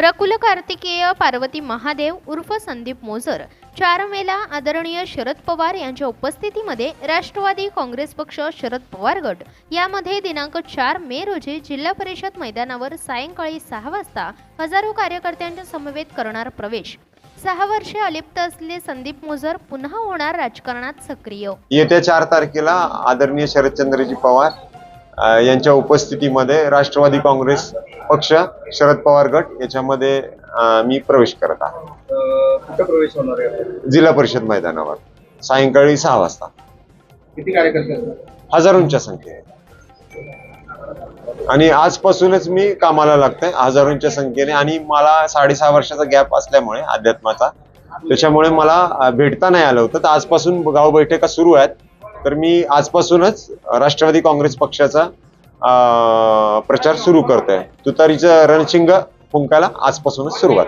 रकुल कार्तिकेय पार्वती महादेव उर्फ संदीप मोजर चार मेला आदरणीय शरद पवार यांच्या उपस्थितीमध्ये राष्ट्रवादी काँग्रेस पक्ष शरद पवार गट यामध्ये दिनांक चार मे रोजी जिल्हा परिषद मैदानावर सायंकाळी सहा वाजता हजारो कार्यकर्त्यांच्या समवेत करणार प्रवेश. सहा वर्षे अलिप्त असलेले संदीप मोजर पुन्हा होणार राजकारणात सक्रिय. येत्या चार तारखेला आदरणीय शरदचंद्रजी पवार यांच्या उपस्थितीमध्ये राष्ट्रवादी काँग्रेस पक्ष शरद पवार गट याच्यामध्ये मी प्रवेश करत आहे. प्रवेश होणार आहे? जिल्हा परिषद मैदानावर. सायंकाळी सहा वाजता. किती कार्यकर्ते? हजारोंच्या संख्येने आणि आजपासूनच मी कामाला लागतोय हजारोंच्या संख्येने. आणि मला साडेसहा वर्षाचा गॅप असल्यामुळे अध्यात्माचा त्याच्यामुळे मला भेटता नाही आलं होतं. तर आजपासून गाव बैठका सुरू आहेत. तर मी आजपासूनच राष्ट्रवादी काँग्रेस पक्षाचा प्रचार सुरू करतोय. तुतारीचं रणशिंग फुंकायला आजपासूनच सुरुवात.